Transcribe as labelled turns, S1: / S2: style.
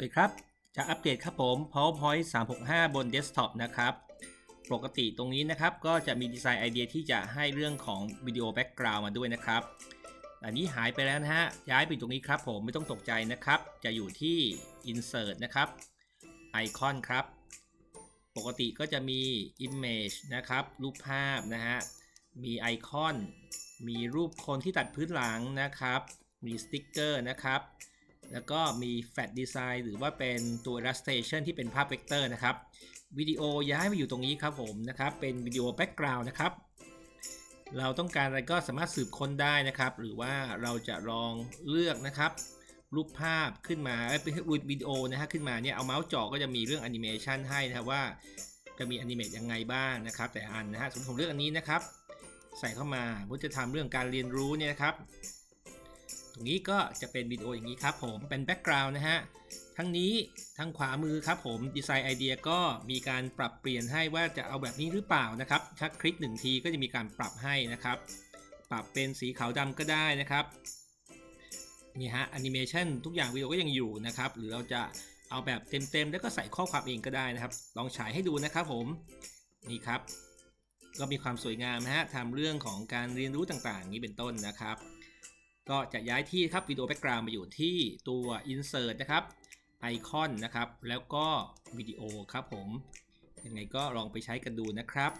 S1: วัสดีครับ จะอัปเดตครับผม PowerPoint 365 บนเดสก์ท็อปนะครับ ปกติตรงนี้นะครับ ก็จะมีดีไซน์ไอเดียที่จะให้เรื่องของวิดีโอแบ็กกราวด์มาด้วยนะครับ อันนี้หายไปแล้วนะฮะ ย้ายไปตรงนี้ครับผม ไม่ต้องตกใจนะครับ จะอยู่ที่ Insert นะครับไอคอนครับ ปกติก็จะมี Image นะครับ รูปภาพนะฮะ มีไอคอน มีรูปคนที่ตัดพื้นหลังนะครับ มีสติ๊กเกอร์นะครับ แล้วก็มี Fat Design หรือว่าเป็นตัว Illustration ที่เป็นภาพเวกเตอร์นะครับวิดีโอย้ายมาอยู่ตรงนี้ครับผมนะครับเป็นวิดีโอแบ็กกราวน์นะครับเราต้องการอะไรก็สามารถสืบค้นได้นะครับ หรือว่าเราจะลองเลือกนะครับ รูปภาพขึ้นมาเอ้เป็นรูปวิดีโอนะฮะขึ้นมาเนี่ยเอาเมาส์จอก็จะมีเรื่องแอนิเมชันให้นะครับว่าจะมีแอนิเมตยังไงบ้างนะครับ แต่อันนะฮะสมมติผมเลือกอันนี้นะครับ ใส่เข้ามาผมจะทำเรื่องการเรียนรู้เนี่ยนะครับ รงนี้ก็จะเป็นวิดีโออย่างนี้ครับผมเป็นแบ็กกราวน์นะฮะทั้งนี้ทางขวามือครับผมดีไซน์ไอเดียก็มีการปรับเปลี่ยนให้ว่าจะเอาแบบนี้หรือเปล่านะครับถ้าคลิกหนึ่งทีก็จะมีการปรับให้นะครับ ปรับเป็นสีขาวดำก็ได้นะครับนี่ฮะแอนิเมชันทุกอย่างวิดีโอก็ยังอยู่นะครับ หรือเราจะเอาแบบเต็มๆ แล้วก็ใส่ข้อความเองก็ได้นะครับ ลองฉายให้ดูนะครับผมนี่ครับ ก็มีความสวยงามนะฮะทำเรื่องของการเรียนรู้ต่างๆ นี้เป็นต้นนะครับ ก็จะย้ายที่ครับวิดีโอแบ็กกราวน์มาอยู่ที่ตัว Insert นะครับไอคอนนะครับ แล้วก็วิดีโอครับผมยังไงก็ลองไปใช้กันดูนะครับ